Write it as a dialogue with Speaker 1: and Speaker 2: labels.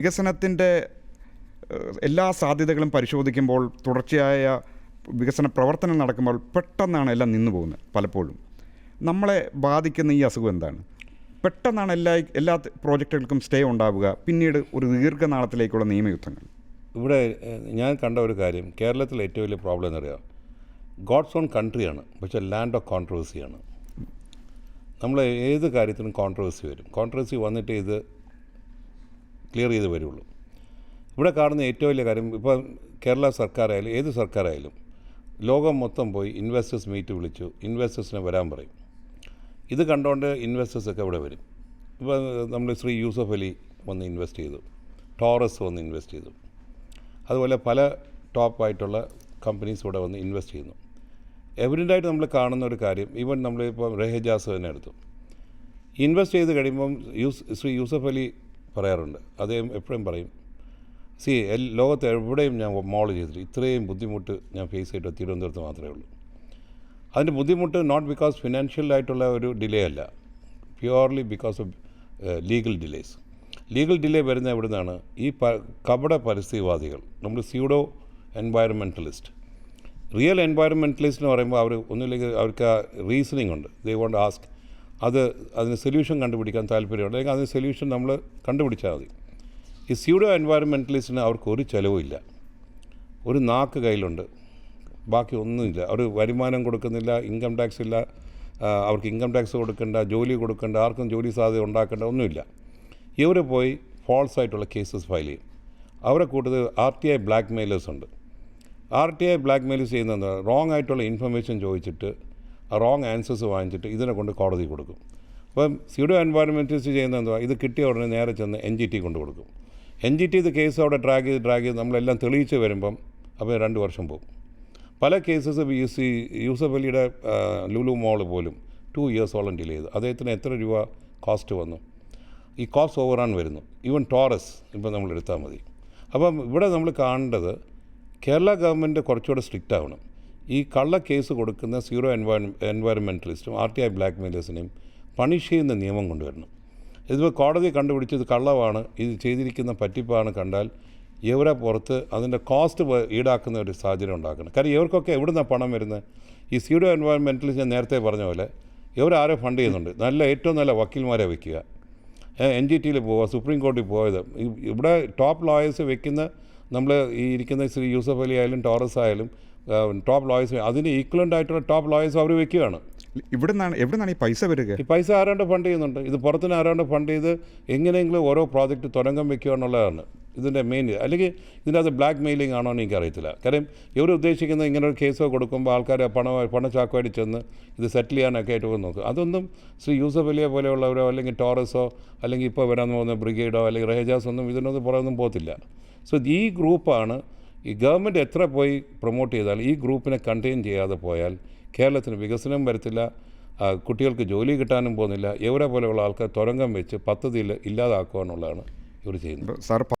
Speaker 1: വികസനത്തിന്റെ എല്ലാ സാധ്യതകളും പരിശോധിക്കുമ്പോൾ തുടർച്ചയായ വികസന പ്രവർത്തനം നടക്കുമ്പോൾ പെട്ടെന്നാണ് എല്ലാം നിന്നു പോകുന്നത് പലപ്പോഴും. നമ്മളെ ബാധിക്കുന്ന ഈ അസുഖം എന്താണ്? പെട്ടെന്നാണ് എല്ലാ എല്ലാ പ്രോജക്റ്റുകൾക്കും സ്റ്റേ ഉണ്ടാവുക പിന്നീട് ഒരു ദീർഘനാളത്തിലേക്കുള്ള നിയമയുദ്ധങ്ങൾ.
Speaker 2: ഇവിടെ ഞാൻ കണ്ട ഒരു കാര്യം കേരളത്തിലെ ഏറ്റവും വലിയ പ്രോബ്ലം എന്നറിയാം ഗോഡ്സ് ഓൺ കൺട്രിയാണ് പക്ഷേ ലാൻഡ് ഓഫ് കോൺട്രവേഴ്സിയാണ് നമ്മൾ ഏത് കാര്യത്തിനും കോൺട്രവേഴ്സി വരും. കോൺട്രവേഴ്സി വന്നിട്ട് ഇത് ക്ലിയർ ചെയ്ത് വരുള്ളൂ. ഇവിടെ കാണുന്ന ഏറ്റവും വലിയ കാര്യം ഇപ്പോൾ കേരള സർക്കാരായാലും ഏത് സർക്കാരായാലും ലോകം മൊത്തം പോയി ഇൻവെസ്റ്റേഴ്സ് മീറ്റ് വിളിച്ചു ഇൻവെസ്റ്റേഴ്സിനെ വരാൻ പറയും. ഇത് കണ്ടുകൊണ്ട് ഇൻവെസ്റ്റേഴ്സൊക്കെ ഇവിടെ വരും. ഇപ്പോൾ നമ്മൾ ശ്രീ യൂസഫ് അലി വന്ന് ഇൻവെസ്റ്റ് ചെയ്തു ടോറസ് വന്ന് ഇൻവെസ്റ്റ് ചെയ്തു. അതുപോലെ പല ടോപ്പായിട്ടുള്ള കമ്പനീസ് ഇവിടെ വന്ന് ഇൻവെസ്റ്റ് ചെയ്യുന്നു. എവിഡന്റായിട്ട് നമ്മൾ കാണുന്ന ഒരു കാര്യം ഈവൻ നമ്മളിപ്പോൾ റെഹജാസ് തന്നെ എടുത്തു. ഇൻവെസ്റ്റ് ചെയ്ത് കഴിയുമ്പം യൂസ് ശ്രീ യൂസഫ് അലി പറയാറുണ്ട്. അദ്ദേഹം എപ്പോഴും പറയും. സി ലോകത്ത് എവിടെയും ഞാൻ മോൾ ചെയ്തിട്ട് ഇത്രയും ബുദ്ധിമുട്ട് ഞാൻ ഫേസ് ചെയ്തിട്ട് തിരുവനന്തപുരത്ത് മാത്രമേ ഉള്ളൂ. അതിന്റെ ബുദ്ധിമുട്ട് നോട്ട് ബിക്കോസ് ഫിനാൻഷ്യൽ ആയിട്ടുള്ള ഒരു ഡിലേ അല്ല. Purely because of legal delays legal delay വരുന്ന എവിടെ നിന്നാണ് ഈ പ കപട പരിസ്ഥിതിവാദികൾ നമ്മൾ സ്യൂഡോ എൻവയറമെന്റലിസ്റ്റ് റിയൽ എൻവയറമെന്റലിസ്റ്റ് എന്ന് പറയുമ്പോൾ അവർ ഒന്നുമില്ലെങ്കിൽ അവർക്ക് ആ റീസണിങ് ഉണ്ട്. ദേ വോണ്ട് ആസ്ക് അത് അതിന് സൊല്യൂഷൻ കണ്ടുപിടിക്കാൻ താല്പര്യമുണ്ട്. അല്ലെങ്കിൽ അതിന് സൊല്യൂഷൻ നമ്മൾ കണ്ടുപിടിച്ചാൽ മതി. ഈ സ്യൂഡോ എൻവയറമെന്റലിസ്റ്റിന് അവർക്ക് ഒരു ചിലവുമില്ല ഒരു നാക്ക് കയ്യിലുണ്ട്. ബാക്കി ഒന്നുമില്ല. അവർ വരുമാനം കൊടുക്കുന്നില്ല ഇൻകം ടാക്സ് ഇല്ല. അവർക്ക് ഇൻകം ടാക്സ് കൊടുക്കേണ്ട ജോലി കൊടുക്കേണ്ട ആർക്കും ജോലി സാധ്യത ഉണ്ടാക്കേണ്ട ഒന്നുമില്ല. ഇവർ പോയി ഫോൾസ് ആയിട്ടുള്ള കേസസ് ഫയൽ ചെയ്യും. അവരെ കൂട്ടത്തിൽ R T I blackmailers ഉണ്ട്. R T I blackmailers ചെയ്യുന്നത് റോങ് ആയിട്ടുള്ള ഇൻഫർമേഷൻ ചോദിച്ചിട്ട് റോങ് ആൻസേഴ്സ് വാങ്ങിച്ചിട്ട് ഇതിനെ കൊണ്ട് കോടതി കൊടുക്കും. അപ്പം സ്യൂഡോ എൻവയോൺമെന്റിസ്റ്റ് ചെയ്യുന്ന എന്തുവാ? ഇത് കിട്ടിയ ഉടനെ നേരെ ചെന്ന് എൻ ജി ടി കൊണ്ട് കൊടുക്കും. എൻ ജി ടി ഇത് കേസ് അവിടെ ട്രാക്ക് ചെയ്ത് ട്രാക്ക് ചെയ്ത് നമ്മളെല്ലാം തെളിയിച്ച് വരുമ്പം അപ്പോൾ രണ്ട് വർഷം പോകും. പല കേസസ് യു സി യൂസഫ് അലിയുടെ ലുലു മോൾ പോലും ടു ഇയേഴ്സോളം ഡിലേ ചെയ്തു. അദ്ദേഹത്തിന് എത്ര രൂപ കോസ്റ്റ് വന്നു? ഈ കോസ്റ്റ് ഓവറാൺ വരുന്നു. ഈവൻ ടോറസ് ഇപ്പം നമ്മൾ എടുത്താൽ മതി. അപ്പം ഇവിടെ നമ്മൾ കാണേണ്ടത് കേരള ഗവൺമെന്റ് കുറച്ചുകൂടെ സ്ട്രിക്റ്റ് ആവണം. ഈ കള്ള കേസ് കൊടുക്കുന്ന സീറോ എൻവയർ എൻവയറമെന്റലിസ്റ്റും ആർ ടി ഐ ബ്ലാക്ക് മെയിലേഴ്സിനെയും പണിഷ് ചെയ്യുന്ന നിയമം കൊണ്ടുവരണം. ഇതിപ്പോൾ കോടതി കണ്ടുപിടിച്ചത് കള്ളമാണ് ഇത് ചെയ്തിരിക്കുന്ന പറ്റിപ്പാണ് കണ്ടാൽ ഇവരെ പുറത്ത് അതിന്റെ കോസ്റ്റ് ഈടാക്കുന്ന ഒരു സാഹചര്യം ഉണ്ടാക്കണം. കാര്യം ഇവർക്കൊക്കെ എവിടെ നിന്നാണ് പണം വരുന്നത്? ഈ സീഡോ എൻവയറമെന്റലിസ്റ്റ് ഞാൻ നേരത്തെ പറഞ്ഞ പോലെ ഇവരാരോ ഫണ്ട് ചെയ്യുന്നുണ്ട്. നല്ല ഏറ്റവും നല്ല വക്കീൽമാരെ വയ്ക്കുക എൻ ജി ടിയിൽ പോവുക സുപ്രീം കോടതിയിൽ പോയത്. ഇവിടെ ടോപ്പ് ലോയേഴ്സ് വെക്കുന്ന നമ്മൾ ഈ ഇരിക്കുന്ന ശ്രീ യൂസഫ് അലി ആയാലും ടോറസ് ആയാലും ടോപ്പ് ലോയേഴ്സ് അതിന് ഈക്വലന്റ് ആയിട്ടുള്ള ടോപ്പ് ലോയേഴ്സ് അവർ വെക്കുകയാണ്.
Speaker 1: ഇവിടെ നിന്നാണ് എവിടെ നിന്നാണ് ഈ പൈസ വരിക?
Speaker 2: ഈ പൈസ ആരാണ്ട് ഫണ്ട് ചെയ്യുന്നുണ്ട്. ഇത് പുറത്തുനിന്ന് ആരാണ്ട് ഫണ്ട് ചെയ്ത് എങ്ങനെയെങ്കിലും ഓരോ പ്രോജക്റ്റ് തുടങ്ങം വെക്കുക എന്നുള്ളതാണ് ഇതിന്റെ മെയിൻ അല്ലെങ്കിൽ ഇതിന്റെ അത് ബ്ലാക്ക് മെയിലിംഗ് ആണോ എന്ന് എനിക്കറിയത്തില്ല. കാര്യം ഇവർ ഉദ്ദേശിക്കുന്നത് ഇങ്ങനെ ഒരു കേസോ കൊടുക്കുമ്പോൾ ആൾക്കാർ പണ പണച്ചാക്കുമായിട്ട് ചെന്ന് ഇത് സെറ്റിൽ ചെയ്യാനൊക്കെ ആയിട്ട് പോയി നോക്കും. അതൊന്നും ശ്രീ യൂസഫ് അലിയെ പോലെയുള്ളവരോ അല്ലെങ്കിൽ ടോറസോ അല്ലെങ്കിൽ ഇപ്പോൾ വരാൻ പോകുന്ന ബ്രിഗേഡോ അല്ലെങ്കിൽ റഹജാസ് ഒന്നും ഇതിനൊന്നും പുറമൊന്നും പോകത്തില്ല. സോ ഈ ഗ്രൂപ്പാണ് ഈ ഗവൺമെന്റ് എത്ര പോയി പ്രൊമോട്ട് ചെയ്താൽ ഈ ഗ്രൂപ്പിനെ കണ്ടെയ്ൻ ചെയ്യാതെ പോയാൽ കേരളത്തിന് വികസനം വരത്തില്ല കുട്ടികൾക്ക് ജോലി കിട്ടാനും പോകുന്നില്ല ഇവരെ പോലെയുള്ള ആൾക്കാർ തുരങ്കം വെച്ച് പദ്ധതിയിൽ ഇല്ലാതാക്കുക എന്നുള്ളതാണ് ഇവർ ചെയ്യുന്നത്.